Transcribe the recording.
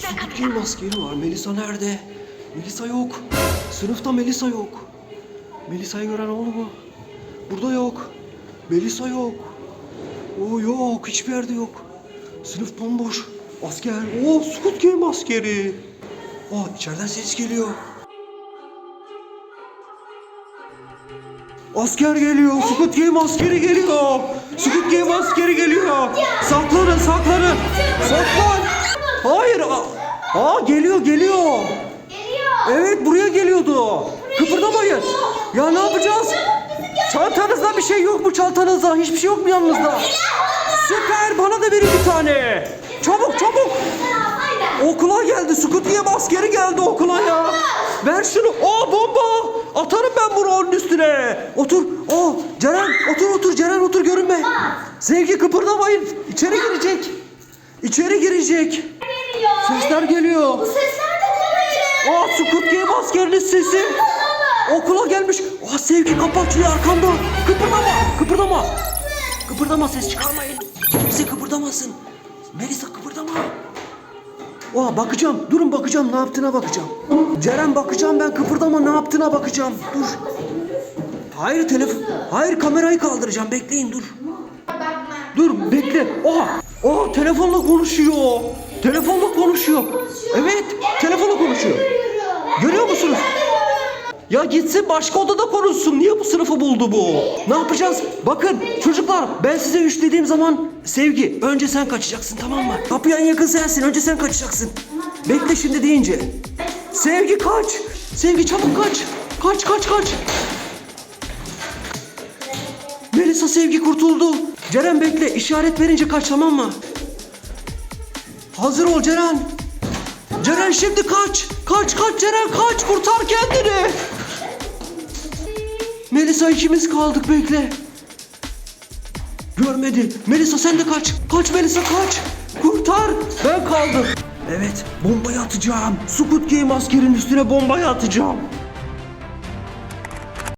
Squid Game maskeli var. Melisa nerede? Melisa yok. Sınıfta Melisa yok. Melisa'yı gören oldu mu? Burada yok. Melisa yok. O yok. Hiçbir yerde yok. Sınıf bomboş. Asker. Oo Squid Game askeri. Aa içeriden ses geliyor. Asker geliyor. Squid Game askeri geliyor. Squid Game askeri geliyor. Saklanın saklanın. Saklan. Hayır. Aa, aa geliyor geliyor. Geliyor. Evet buraya geliyordu. Kıpırdamayın. Ya ne yapacağız? Çantanızda bir şey yok mu çantanızda? Hiçbir şey yok mu yanınızda? Süper bana da verin bir tane. Çabuk çabuk. Okula geldi. Squid Game askeri geldi okula ya. Ver şunu. Aa bomba. Atarım ben bunu onun üstüne. Otur. Aa Ceren otur otur Ceren otur görünme. Sevgi kıpırdamayın. İçeri girecek. İçeri girecek. Geliyor. Sesler geliyor. Bu sesler de ne böyle? Aa Squid Game askerinin sesi. Okula gelmiş. Aa Sevgi kapı açıyor arkanda. Kıpırdama. Kıpırdama. Kıpırdama ses çıkarmayın. Kimse kıpırdamasın. Melisa kıpırdama. Aa bakacağım. Durun bakacağım ne yaptığına bakacağım. Ceren bakacağım ben kıpırdama ne yaptığına bakacağım. Dur. Hayır telefon. Hayır kamerayı kaldıracağım. Bekleyin dur. Dur bekle. Oha. Oha telefonla konuşuyor. Telefonla konuşuyor. Evet telefonla konuşuyor. Görüyor musunuz? Ya gitsin başka odada konuşsun. Niye bu sınıfı buldu bu? Ne yapacağız? Bakın çocuklar ben size üç dediğim zaman Sevgi önce sen kaçacaksın tamam mı? Kapıya en yakın sensin. Önce sen kaçacaksın. Bekle şimdi deyince. Sevgi kaç. Sevgi çabuk kaç. Kaç kaç kaç. Melisa Sevgi kurtuldu. Ceren bekle işaret verince kaç tamam mı? Hazır ol Ceren. Ceren şimdi kaç. Kaç kaç Ceren kaç kurtar kendini. Melisa ikimiz kaldık bekle. Görmedi. Melisa sen de kaç. Kaç Melisa kaç. Kurtar. Ben kaldım. Evet bombayı atacağım. Squid Game askerin üstüne bombayı atacağım.